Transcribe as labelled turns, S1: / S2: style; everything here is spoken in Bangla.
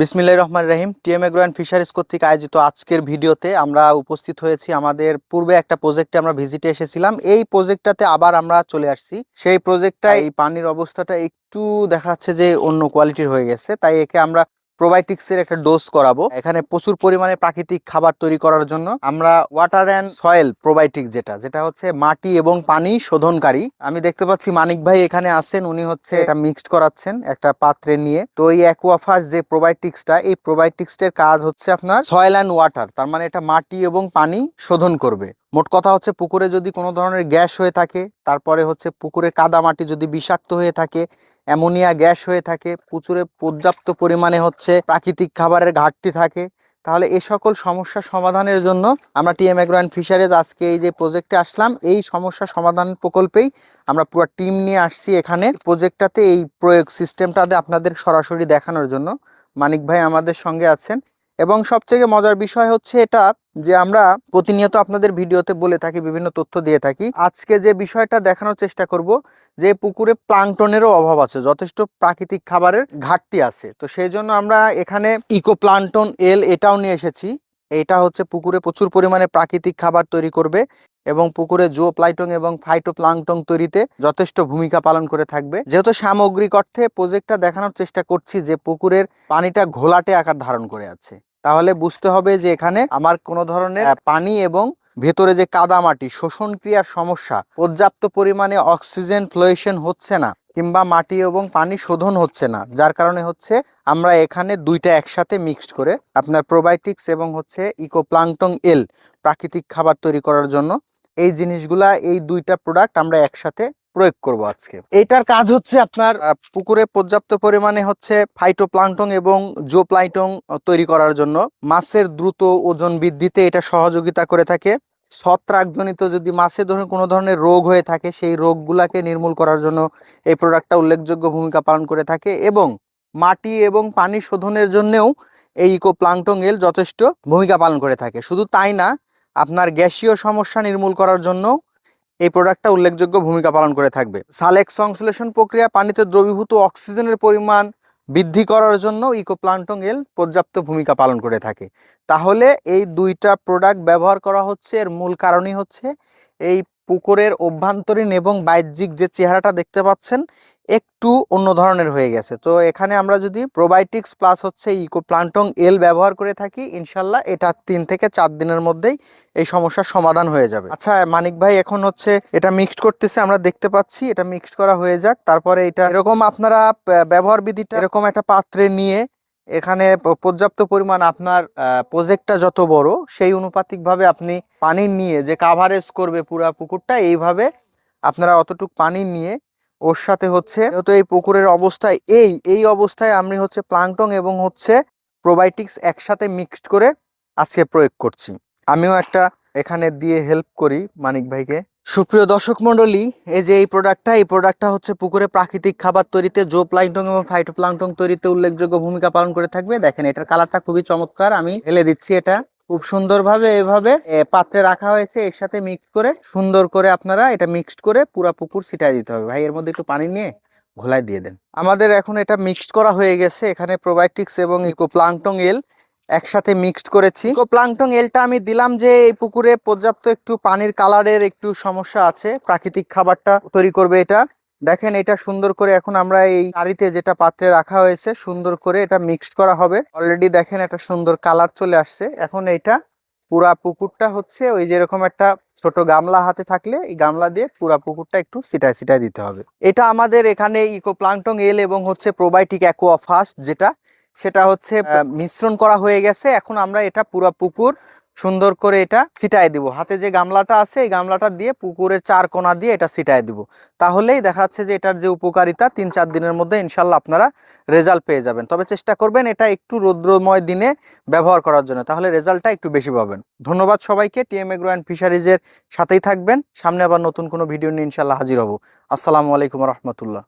S1: বিসমিল্লাহ রহমান রহিম, টিএম এগ্রো অ্যান্ড ফিশারিজ কর্তৃক আয়োজিত আজকের ভিডিওতে আমরা উপস্থিত হয়েছি আমাদের পূর্বে একটা প্রজেক্টে আমরা ভিজিটে এসেছিলাম। এই প্রজেক্টটাতে আবার আমরা চলে আসছি। সেই প্রজেক্টটা এই পানির অবস্থাটা একটু দেখাচ্ছে যে অন্য কোয়ালিটির হয়ে গেছে, তাই একে আমরা প্রোবায়োটিক্সের একটা ডোজ করাবো। এখানে প্রচুর পরিমাণে প্রাকৃতিক খাবার তৈরি করার জন্য আমরা ওয়াটার অ্যান্ড সয়েল প্রোবায়োটিক যেটা যেটা হচ্ছে মাটি এবং পানি শোধনকারী। আমি দেখতে পাচ্ছি মানিক ভাই এখানে আছেন, উনি হচ্ছে এটা মিক্সড করাচ্ছেন একটা পাত্রে নিয়ে। তো এই অ্যাকোয়াফাস যে প্রোবায়োটিক্সটা এই প্রোবায়োটিক্সটার কাজ হচ্ছে আপনার সয়েল অ্যান্ড ওয়াটার তার মানে এটা মাটি এবং পানি শোধন করবে। মোট কথা হচ্ছে পুকুরে যদি কোনো ধরনের গ্যাস হয়ে থাকে, তারপরে হচ্ছে পুকুরে কাদা মাটি যদি বিষাক্ত হয়ে থাকে অ্যামোনিয়া গ্যাস হয়ে থাকে, প্রচুরে পর্যাপ্ত পরিমাণে হচ্ছে প্রাকৃতিক খাবারের ঘাটতি থাকে। তাহলে এ সকল সমস্যা সমাধানের জন্য আমরা টিএম এগ্রো অ্যান্ড ফিশারিজ আজকে এই যে প্রজেক্টে আসলাম, এই সমস্যা সমাধান প্রকল্পেই আমরা পুরো টিম নিয়ে আসছি এখানে। প্রজেক্টটাতে এই প্রয়োগ সিস্টেমটাতে আপনাদের সরাসরি দেখানোর জন্য। মানিক ভাই আমাদের সঙ্গে আছেন। এবং সবথেকে মজার বিষয় হচ্ছে এটা যে আমরা প্রতিনিয়ত আপনাদের ভিডিওতে বলে থাকি, বিভিন্ন তথ্য দিয়ে থাকি। আজকে যে বিষয়টা দেখানোর চেষ্টা করব, যে পুকুরে প্লাংটনেরও অভাব আছে, যথেষ্ট প্রাকৃতিক খাবারের ঘাটতি আছে। তো সেই জন্য আমরা এখানে ইকো প্লান্টন এল এটাও নিয়ে এসেছি। এটা হচ্ছে পুকুরে প্রচুর পরিমাণে প্রাকৃতিক খাবার তৈরি করবে এবং পুকুরে জো প্লাইটং এবং ফাইটো প্লাংটন তৈরিতে যথেষ্ট ভূমিকা পালন করে থাকবে। যেহেতু সামগ্রিক অর্থে প্রজেক্টটা দেখানোর চেষ্টা করছি যে পুকুরের পানিটা ঘোলাটে আকার ধারণ করে আছে। তাহলে বুঝতে হবে যে এখানে আমার কোনো ধরনের পানি এবং ভেতরে যে কাদা মাটি শোষণ ক্রিয়ার সমস্যা, পর্যাপ্ত পরিমাণে অক্সিজেন ফ্লোয়েশন হচ্ছে না কিংবা মাটি এবং পানি শোধন হচ্ছে না। যার কারণে হচ্ছে আমরা এখানে দুইটা একসাথে মিক্সড করে আপনার প্রোবায়োটিক্স এবং হচ্ছে ইকোপ্লাংটং এল, প্রাকৃতিক খাবার তৈরি করার জন্য, এই জিনিসগুলা, এই দুইটা প্রোডাক্ট আমরা একসাথে প্রয়োগ করব আজকে। এটার কাজ হচ্ছে আপনার পুকুরে পর্যাপ্ত পরিমাণে হচ্ছে ফাইটোপ্লাংটং এবং জো প্লাইটং তৈরি করার জন্য। মাছের দ্রুত ওজন বৃদ্ধিতে এটা সহযোগিতা করে থাকে। ছত্রাকজনিত যদি মাছে ধরুন কোনো ধরনের রোগ হয়ে থাকে, সেই রোগগুলাকে নির্মূল করার জন্য এই প্রোডাক্টটা উল্লেখযোগ্য ভূমিকা পালন করে থাকে এবং মাটি এবং পানি শোধনের জন্যেও এই ইকো প্লাংটং এল যথেষ্ট ভূমিকা পালন করে থাকে। শুধু তাই না, আপনার গ্যাসীয় সমস্যা নির্মূল করার জন্য এই প্রোডাক্টটা উল্লেখযোগ্য ভূমিকা পালন করে থাকবে। সালেক সংশ্লেষণ প্রক্রিয়া পানিতে দ্রবীভূত অক্সিজেনের পরিমাণ বৃদ্ধি করার জন্য ইকোপ্লান্টং এল পর্যাপ্ত ভূমিকা পালন করে থাকে। তাহলে এই দুইটা প্রোডাক্ট ব্যবহার করা হচ্ছে, এর মূল কারণই হচ্ছে এই পুকুরের অভ্যন্তরীণ এবং বাহ্যিক যে চেহারাটা দেখতে পাচ্ছেন, একটু অন্য ধরনের হয়ে গেছে। তো এখানে আমরা যদি প্রোবায়োটিক্স প্লাস হচ্ছে ইকো প্লান্টং এল ব্যবহার করে থাকি, ইনশাল্লাহ এটা তিন থেকে চার দিনের মধ্যেই এই সমস্যার সমাধান হয়ে যাবে। আচ্ছা মানিক ভাই, এখন হচ্ছে এটা মিক্সড করতেছে, আমরা দেখতে পাচ্ছি। এটা মিক্সড করা হয়ে যাক। তারপরে এটা এরকম আপনারা ব্যবহার বিধিটা এরকম একটা পাত্রে নিয়ে এখানে পর্যাপ্ত পরিমাণ আপনার প্রজেক্টটা যত বড়, সেই অনুপাতিকভাবে আপনি পানি নিয়ে যে কাভারেজ করবে পুরা পুকুরটা, এইভাবে আপনারা অতটুক পানি নিয়ে ওর সাথে হচ্ছে, যেহেতু এই পুকুরের অবস্থায় এই এই অবস্থায় আমি হচ্ছে প্লাংটং এবং হচ্ছে প্রোবায়োটিক্স একসাথে মিক্সড করে আজকে প্রয়োগ করছি। আমিও একটা এখানে দিয়ে হেল্প করি মানিক ভাইকে। সুপ্রিয় দর্শক মণ্ডলী, এই যে এই প্রোডাক্টটা এই প্রোডাক্টটা হচ্ছে পুকুরে প্রাকৃতিক খাবার তৈরিতে জো প্লাংটং এবং ফাইটো প্লাংটং তৈরিতে উল্লেখযোগ্য ভূমিকা পালন করে থাকবে। দেখেন, এটার কালারটা খুবই চমৎকার। আমি ঢেলে দিচ্ছি এটা। খুব সুন্দরভাবে এভাবে পাত্রে রাখা হয়েছে। এর সাথে মিক্স করে, সুন্দর করে আপনারা এটা মিক্সড করে পুরা পুকুর ছিটাই দিতে হবে। ভাই, এর মধ্যে একটু পানি নিয়ে ঘোলায় দিয়ে দেন। আমাদের এখন এটা মিক্সড করা হয়ে গেছে। এখানে প্রোবায়োটিক্স এবং ইকো ইকোপ্লাংটং এল একসাথে মিক্সড করেছি। ইকোপ্লাংটং এলটা আমি দিলাম যে এই পুকুরে পর্যাপ্ত একটু পানির কালারের একটু সমস্যা আছে, প্রাকৃতিক খাবারটা তৈরি করবে এটা। দেখেন এটা সুন্দর করে এখন আমরা এই কারিতে যেটা পাত্রে রাখা হয়েছে, সুন্দর করে এটা মিক্সড করা হবে। অলরেডি দেখেন একটা সুন্দর কালার চলে আসছে। এখন এইটা পুরা পুকুরটা হচ্ছে ওই যেরকম একটা ছোট গামলা হাতে থাকলে, এই গামলা দিয়ে পুরা পুকুরটা একটু সিটায় সিটায় দিতে হবে। এটা আমাদের এখানে ইকোপ্লাংটং এল এবং হচ্ছে প্রোবায়োটিক অ্যাকোয়া ফাস্ট যেটা সেটা হচ্ছে মিশ্রণ করা হয়ে গেছে। এখন আমরা এটা পুরো পুকুর সুন্দর করে এটা ছিটায় দিব। হাতে যে গামলাটা আছে, এই গামলাটা দিয়ে পুকুরের চার কোণা দিয়ে এটা ছিটায় দিব। তাহলেই দেখা যাচ্ছে যে এটার যে উপকারিতা, তিন চার দিনের মধ্যে ইনশাল্লাহ আপনারা রেজাল্ট পেয়ে যাবেন। তবে চেষ্টা করবেন এটা একটু রৌদ্রময় দিনে ব্যবহার করার জন্য। তাহলে রেজাল্টটা একটু বেশি পাবেন। ধন্যবাদ সবাইকে। টিএম এগ্রো অ্যান্ড ফিশারিজের সাথেই থাকবেন। সামনে আবার নতুন কোনো ভিডিও নিয়ে ইনশাল্লাহ হাজির হব। আসসালামু আলাইকুম রহমতুল্লাহ।